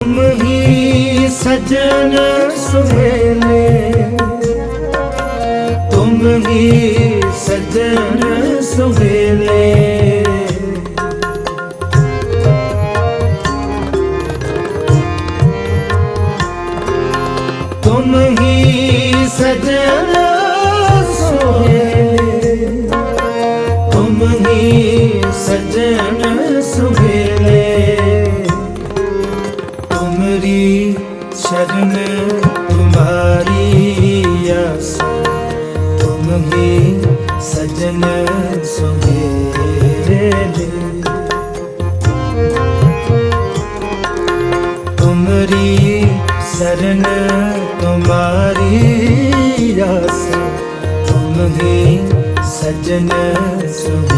ਤੁਮ ਹੀ ਸਜਣ ਸੁਹੇਲੇ। ਤੁਮ ਹੀ ਸਜਣ ਸੁਹੇਲੇ। ਤੁਮ ਹੀ ਸਜਣ ਸੁਹੇਲੇ। ਤੁਮ ਹੀ ਸਜਣ ਸੁਹੇਲੇ। ਤੁਮਰੀ ਸ਼ਰਨ ਤੁਮਾਰੀ ਆਸ, ਤੁਮ ਹੀ ਸਜਣ ਸੁਹੇਲੇ ਤੁਮਰੀ ਸ਼ਰਨ ਤੁਮਾਰੀ ਆਸ, ਤੁਮ ਹੀ ਸਜਣ ਸੁਹੇਲੇ